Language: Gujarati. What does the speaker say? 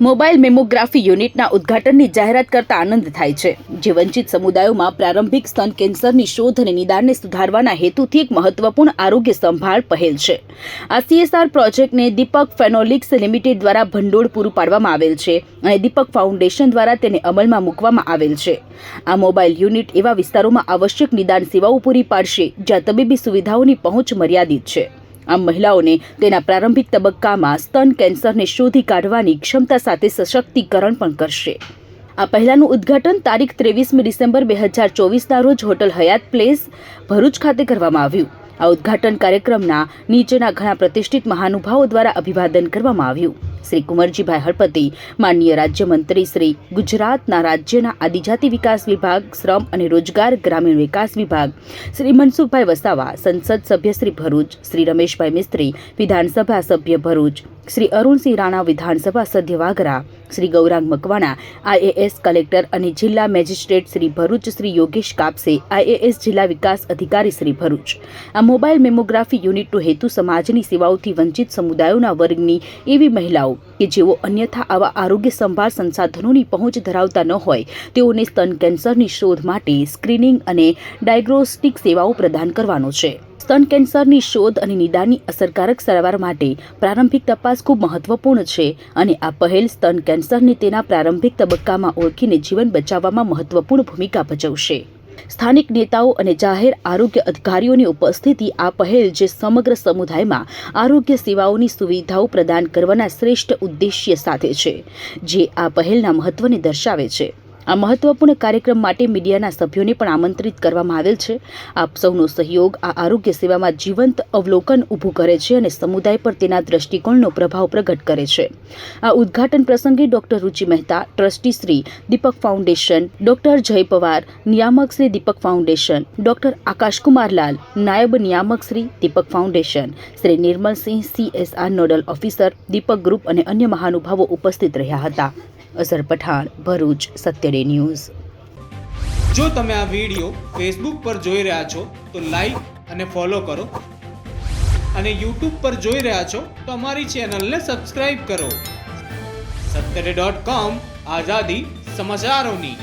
મોબાઈલ મેમોગ્રાફી યુનિટના ઉદ્ઘાટનની જાહેરાત કરતા આનંદ થાય છે. જે વંચિત સમુદાયોમાં પ્રારંભિક સ્તન કેન્સરની શોધ અને નિદાનને સુધારવાના હેતુથી એક મહત્વપૂર્ણ આરોગ્ય સંભાળ પહેલ છે. આ સીએસઆર પ્રોજેક્ટને દીપક ફેનોલિક્સ લિમિટેડ દ્વારા ભંડોળ પૂરું પાડવામાં આવેલ છે અને દીપક ફાઉન્ડેશન દ્વારા તેને અમલમાં મૂકવામાં આવેલ છે. આ મોબાઈલ યુનિટ એવા વિસ્તારોમાં આવશ્યક નિદાન સેવાઓ પૂરી પાડશે જ્યાં તબીબી સુવિધાઓની પહોંચ મર્યાદિત છે. આમ મહિલાઓને તેના પ્રારંભિક તબક્કામાં સ્તન કેન્સરને શોધી કાઢવાની ક્ષમતા સાથે સશક્તિકરણ પણ કરશે. આ પહેલાનું ઉદ્ઘાટન તારીખ ત્રેવીસમી ડિસેમ્બર બે હજાર ચોવીસના રોજ હોટલ હયાત પ્લેસ, ભરૂચ ખાતે કરવામાં આવ્યું. આ ઉદ્ઘાટન કાર્યક્રમના નીચેના ઘણા પ્રતિષ્ઠિત મહાનુભાવો દ્વારા અભિવાદન કરવામાં આવ્યું. શ્રી કુંવરજીભાઈ હળપતિ, માનનીય રાજ્યમંત્રી શ્રી ગુજરાતના રાજ્યના આદિજાતિ વિકાસ વિભાગ, શ્રમ અને રોજગાર ગ્રામીણ વિકાસ વિભાગ, શ્રી મનસુખભાઈ વસાવા, સંસદ સભ્ય શ્રી ભરૂચ, શ્રી રમેશભાઈ મિસ્ત્રી, વિધાનસભા સભ્ય ભરૂચ, શ્રી અરુણસિંહ રાણા વિધાનસભા સભ્ય વાગરા, શ્રી ગૌરાંગ મકવાણા, આઈએએસ કલેક્ટર અને જિલ્લા મેજિસ્ટ્રેટ શ્રી ભરૂચ શ્રી યોગેશ કાપસે, આઈએએસ જિલ્લા વિકાસ અધિકારી શ્રી ભરૂચ. આ મોબાઈલ મેમોગ્રાફી યુનિટનો હેતુ સમાજની સેવાઓથી વંચિત સમુદાયોના વર્ગની એવી મહિલાઓ કે જેઓ અન્યથા આવા આરોગ્ય સંભાળ સંસાધનોની પહોંચ ધરાવતા ન હોય, તેઓને સ્તન કેન્સરની શોધ માટે સ્ક્રીનિંગ અને ડાયગ્નોસ્ટિક સેવાઓ પ્રદાન કરવાનો છે. સ્તન કેન્સરની શોધ અને નિદાનની અસરકારક સારવાર માટે પ્રારંભિક તપાસ ખૂબ મહત્વપૂર્ણ છે અને આ પહેલ સ્તન કેન્સરને તેના પ્રારંભિક તબક્કામાં ઓળખીને જીવન બચાવવામાં મહત્વપૂર્ણ ભૂમિકા ભજવશે. સ્થાનિક નેતાઓ અને જાહેર આરોગ્ય અધિકારીઓની ઉપસ્થિતિ આ પહેલ જે સમગ્ર સમુદાયમાં આરોગ્ય સેવાઓની સુવિધાઓ પ્રદાન કરવાના શ્રેષ્ઠ ઉદ્દેશ્ય સાથે છે, જે આ પહેલના મહત્વને દર્શાવે છે. આ મહત્વપૂર્ણ કાર્યક્રમ માટે મીડિયાના સભ્યોને પણ આમંત્રિત કરવામાં આવેલ છે. આપ સૌનો સહયોગ આ આરોગ્ય સેવામાં જીવંત અવલોકન ઊભું કરે છે અને સમુદાય પર તેના દ્રષ્ટિકોણનો પ્રભાવ પ્રગટ કરે છે. આ ઉદ્ઘાટન પ્રસંગે doctor Ruchi Mehta, trustee Shri Deepak foundation, doctor Jay Pawar, નિયામક શ્રી દીપક ફાઉન્ડેશન, ડોક્ટર આકાશકુમાર લાલ, નાયબ નિયામક Shri Deepak foundation, Shri Nirmalsinh CSR nodal officer, Deepak group અને અન્ય મહાનુભાવો ઉપસ્થિત રહ્યા હતા. અઝર પઠાણ, ભરૂચ, સત્યડે ન્યૂઝ. જો તમે આ વીડિયો ફેસબુક પર જોઈ રહ્યા છો, તો લાઈક અને ફોલો કરો. અને યુટ્યુબ પર જોઈ રહ્યા છો, તો અમારી ચેનલને સબસ્ક્રાઇબ કરો. સત્તરે ડોટ કોમ આઝાદી સમાચારોની.